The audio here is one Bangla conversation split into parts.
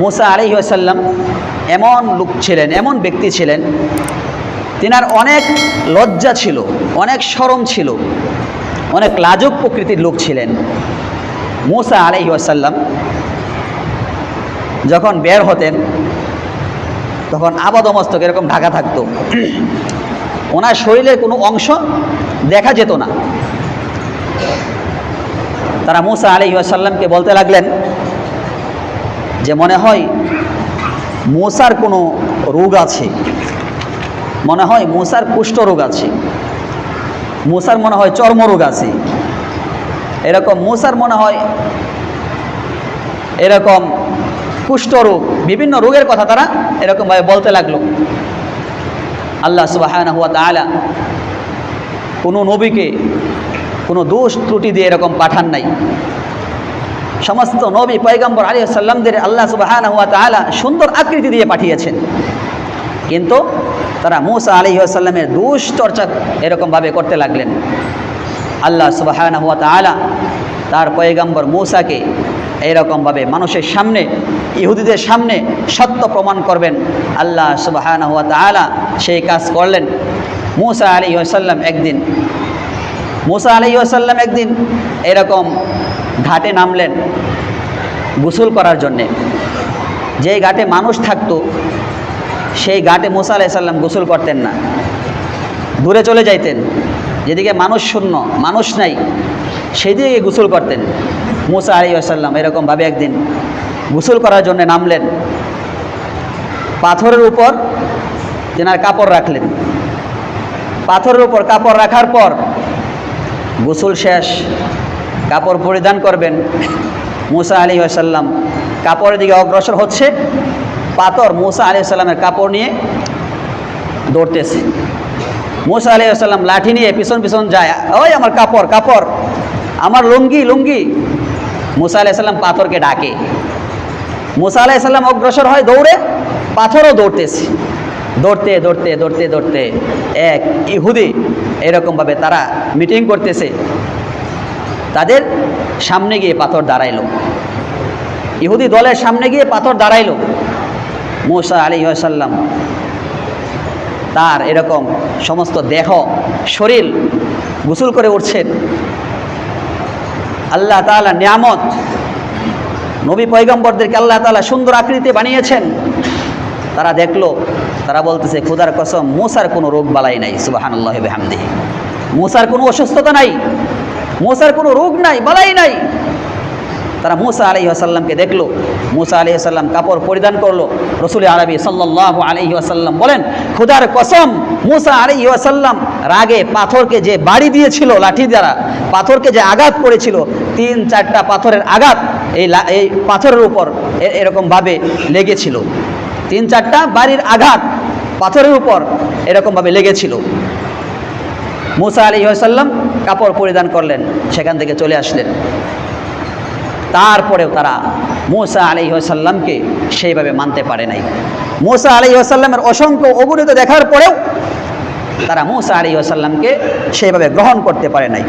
মুসা আলহি আসাল্লাম এমন লোক ছিলেন, এমন ব্যক্তি ছিলেন, তিনার অনেক লজ্জা ছিল, অনেক সরম ছিল, অনেক লাজক প্রকৃতির লোক ছিলেন। মুসা আলহি আসাল্লাম যখন বের হতেন, তখন আবাদমস্তক এরকম ঢাকা থাকতো। ওনার শরীরের কোনো অংশ দেখা যেত না। তারা মুসা আলী আসাল্লামকে বলতে লাগলেন যে মনে হয় মূসার কোনো রোগ আছে। মনে হয় মূসার কুষ্ঠ রোগ আছে। মূসার মনে হয় চর্মরোগ আছে। এরকম মূসার মনে হয় এরকম কুষ্ঠরোগ বিভিন্ন রোগের কথা তারা এরকমভাবে বলতে লাগল। আল্লাহ সুবাহ কোনো নবীকে কোনো দোষ ত্রুটি দিয়ে এরকম পাঠান নাই। সমস্ত নবী পয়গম্বর আলী সাল্লামদের আল্লাহ সুবাহ তালা সুন্দর আকৃতি দিয়ে পাঠিয়েছেন। কিন্তু তারা মুসা আলী আসাল্লামের দোষ চর্চা এরকমভাবে করতে লাগলেন। আল্লাহ সুবাহ তালা তার পয়গম্বর মূসাকে এইরকমভাবে মানুষের সামনে, ইহুদিদের সামনে সত্য প্রমাণ করবেন। আল্লাহ সুবাহ তালা সেই কাজ করলেন। মুসা আলী আসাল্লাম একদিন মুসা আলী আসাল্লাম একদিন এরকম ঘাটে নামলেন গোসল করার জন্যে। যেই ঘাটে মানুষ থাকতো, সেই ঘাটে মুসা আলাইসাল্লাম গোসল করতেন না। দূরে চলে যাইতেন। যেদিকে মানুষ শূন্য, মানুষ নাই, সেদিকে গোসল করতেন। মুসা আলী আসাল্লাম এরকমভাবে একদিন গোসল করার জন্য নামলেন। পাথরের উপর তেনার কাপড় রাখলেন। পাথরের উপর কাপড় রাখার পর গোসল শেষ, কাপড় পরিধান করবেন। মুসা আলী আসাল্লাম কাপড়ের দিকে অগ্রসর হচ্ছে, পাথর মুসা আলী সাল্লামের কাপড় নিয়ে দৌড়তেছে। মুসা আলী আসাল্লাম লাঠি নিয়ে পিছন পিছন যায়, ওই আমার কাপড় কাপড়, আমার লুঙ্গি লুঙ্গি। মুসা আলাহ সাল্লাম পাথরকে ডাকে। মুসা আলাহ সাল্লাম অগ্রসর হয় দৌড়ে, পাথরও দৌড়তেছে। দৌড়তে দৌড়তে দৌড়তে দৌড়তে। এক ইহুদি এরকমভাবে তারা মিটিং করতেছে। তাদের সামনে গিয়ে পাথর দাঁড়াইল। ইহুদি দলের সামনে গিয়ে পাথর দাঁড়াইল। মুসা আলী সাল্লাম তার এরকম সমস্ত দেহ, শরীর গোসল করে উঠছেন। আল্লাহ তালা নিয়ামত, নবী পয়গম্বরদেরকে আল্লাহ তালা সুন্দর আকৃতি বানিয়েছেন। তারা দেখল, তারা বলতেছে, খুদার কসম, মোসার কোনো রোগ বালাই নাই সুবাহান আল্লাহ হামদি মোসার কোনো অসুস্থতা নাই, মোসার কোনো রোগ নাই, বালাই নাই। তারা মুসা আলি আসাল্লামকে দেখল, মুসা আলি আসাল্লাম কাপড় পরিধান করল। রসুল আরবি সাল্লাহ আলহি আসাল্লাম বলেন, খুদার কসম, মুসা আলহি আসাল্লাম রাগে পাথরকে যে বাড়ি দিয়েছিল লাঠি দ্বারা, পাথরকে যে আঘাত করেছিল, তিন চারটা পাথরের আঘাত এই এই পাথরের উপর এরকমভাবে লেগেছিল। তিন চারটা বাড়ির আঘাত পাথরের উপর এরকমভাবে লেগেছিল। মুসা আলী সাল্লাম কাপড় পরিধান করলেন, সেখান থেকে চলে আসলেন। তারপরেও তারা মোসা আলী সাল্লামকে সেইভাবে মানতে পারে নাই। মোসা আলী সাল্লামের অসংখ্য অবনীত দেখার পরেও তারা মুসা আলী সাল্লামকে সেইভাবে গ্রহণ করতে পারে নাই।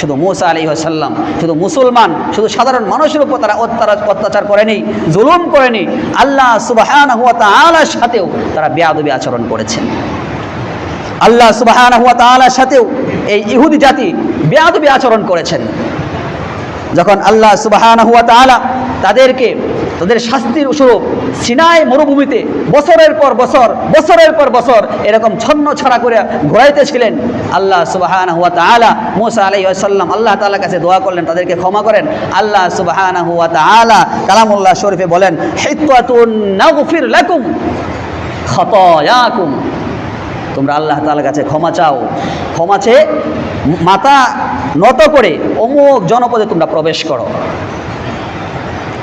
শুধু মুসা আলী সাল্লাম শুধু মুসলমান, শুধু সাধারণ মানুষের উপর তারা অত্যাচার করেনি, জুলুম করেনি, আল্লাহ সুবাহান হুয়া তালার সাথেও তারা বেয়াদবি আচরণ করেছেন। আল্লাহ সুবাহান হুয়া তালার সাথেও এই ইহুদি জাতি বেয়াদবি আচরণ করেছেন। যখন আল্লাহ সুবাহান হুয়া তালা তাদেরকে, তাদের শাস্তির স্বরূপ সিনায় মরুভূমিতে বছরের পর বছর, বছরের পর বছর এরকম ছন্ন ছড়া করে ঘোরাইতেছিলেন। আল্লাহ সুবাহান হুয়া তালা মোসা আলাই সাল্লাম আল্লাহ তালার কাছে দোয়া করলেন, তাদেরকে ক্ষমা করেন। আল্লাহ সুবাহান হুয়া তালা কালামুল্লাহ শরীফে বলেন লাকুম তোমরা আল্লাহ তালার কাছে ক্ষমা চাও। ক্ষমা চেয়ে মাথা নত করে অমুক জনপদে তোমরা প্রবেশ করো।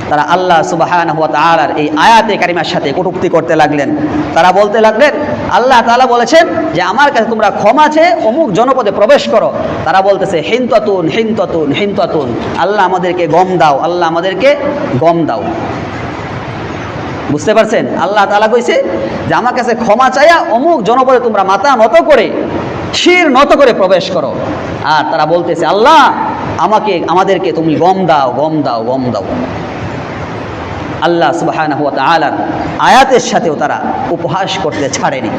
তারা আল্লাহ সুবাহান হুয়া তালার এই আয়াতে কারিমার সাথে কটুক্তি করতে লাগলেন। তারা বলতে লাগলেন, আল্লাহ তালা বলেছেন যে, আমার কাছে তোমরা ক্ষমা চেয়ে অমুক জনপদে প্রবেশ করো। তারা বলতেছে, হিন্ততুন হিন্ততুন হিন্ততুন। আল্লাহ আমাদেরকে গম দাও, আল্লাহ আমাদেরকে গম দাও। বুঝতে পারছেন? আল্লাহ তালা কইছে যে, আমার কাছে ক্ষমা চাইয়া অমুক জনপদে তোমরা মাথা নত করে, শির নত করে প্রবেশ করো। আর তারা বলতেছে, আল্লাহ, আমাকে, আমাদেরকে তুমি গম দাও গম দাও গম দাও। আল্লাহ সুবাহান আয়াতের সাথেও তারা উপহাস করতে ছাড়েনি।